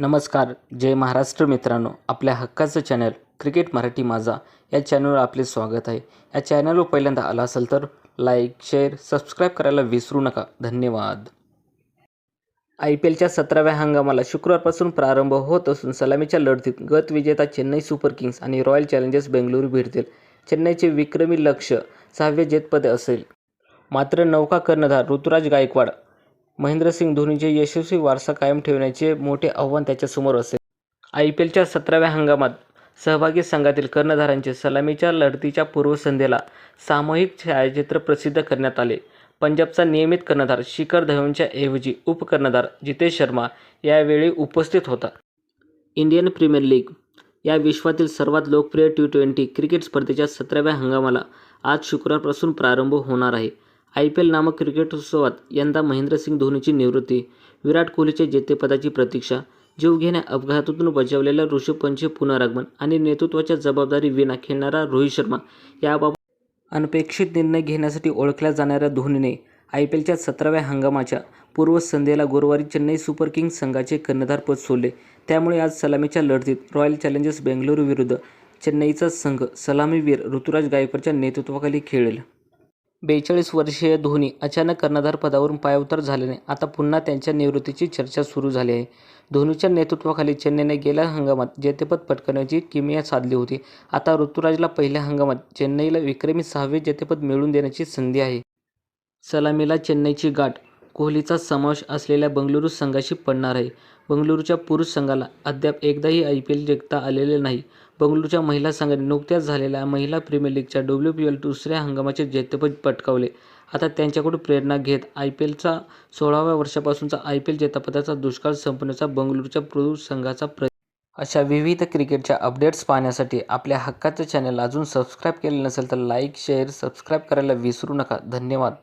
नमस्कार जय महाराष्ट्र मित्रांनो. आपल्या हक्काचं चॅनल क्रिकेट मराठी माझा या चॅनलवर आपले स्वागत आहे. या चॅनलवर पहिल्यांदा आला असेल तर लाईक शेअर सबस्क्राईब करायला विसरू नका. धन्यवाद. आय पी एलच्या सतराव्या हंगामाला शुक्रवारपासून प्रारंभ होत असून सलामीच्या लढतीत गत विजेता चेन्नई सुपर किंग्स आणि रॉयल चॅलेंजर्स बेंगलुरू भिडतील चेन्नईचे विक्रमी लक्ष सहावे जेतपदे असेल. मात्र नौका कर्णधार ऋतुराज गायकवाड महेंद्रसिंग धोनीचे यशस्वी वारसा कायम ठेवण्याचे मोठे आव्हान त्याच्यासमोर असेल. आय पी एलच्या सतराव्या हंगामात सहभागी संघातील कर्णधारांचे सलामीच्या लढतीच्या पूर्वसंध्येला सामूहिक छायाचित्र प्रसिद्ध करण्यात आले. पंजाबचा नियमित कर्णधार शिखर धवनच्या ऐवजी उपकर्णधार जितेश शर्मा यावेळी उपस्थित होता. इंडियन प्रीमियर लीग या विश्वातील सर्वात लोकप्रिय टी ट्वेंटी क्रिकेट स्पर्धेच्या सतराव्या हंगामाला आज शुक्रवारपासून प्रारंभ होणार आहे. आय पी एल नामक क्रिकेट उत्सवात यंदा महेंद्रसिंग धोनीची निवृत्ती विराट कोहलीच्या जेतेपदाची प्रतीक्षा जीवघेण्या अपघातातून बचावलेल्या ऋषभ पंतचे पुनरागमन आणि नेतृत्वाच्या जबाबदारी विना खेळणारा रोहित शर्मा याबाबत अनपेक्षित निर्णय घेण्यासाठी ओळखल्या जाणाऱ्या धोनीने आय पी एलच्या सतराव्या हंगामाच्या पूर्वसंध्येला गुरुवारी चेन्नई सुपर किंग्ज संघाचे कर्णधारपद सोडले. त्यामुळे आज सलामीच्या लढतीत रॉयल चॅलेंजर्स बेंगलुरू विरुद्ध चेन्नईचा संघ सलामीवीर ऋतुराज गायकवाडच्या नेतृत्वाखाली खेळेल. बेचाळीस वर्षीय धोनी अचानक कर्णधार पदावरून पायउतार झाल्याने आता पुन्हा त्यांच्या निवृत्तीची चर्चा सुरू झाली आहे. धोनीच्या नेतृत्वाखाली चेन्नईने गेल्या हंगामात जेतेपद पटकावण्याची किमया साधली होती. आता ऋतुराजला पहिल्या हंगामात चेन्नईला विक्रमी सहावे जेतेपद मिळवून देण्याची संधी आहे. सलामीला चेन्नईची गाठ कोहलीचा समावेश असलेल्या बंगळुरू संघाशी पडणार आहे. बंगळुरूच्या पुरुष संघाला अद्याप एकदाही आय पी एल जिंकता आलेले नाही. बंगळुरूच्या महिला संघाने नुकत्याच झालेल्या महिला प्रीमियर लीगच्या डब्ल्यू पी एल दुसऱ्या हंगामाचे जेतेपद पटकावले. आता त्यांच्याकडून प्रेरणा घेत आय पी एलचा सोळाव्या वर्षापासूनचा आय पी एल जेतापदाचा दुष्काळ संपण्याचा बंगळुरूच्या पुरुष संघाचा प्र अशा विविध क्रिकेटच्या अपडेट्स पाहण्यासाठी आपल्या हक्काचं चॅनल अजून सबस्क्राईब केले नसेल तर लाईक शेअर सबस्क्राईब करायला विसरू नका. धन्यवाद.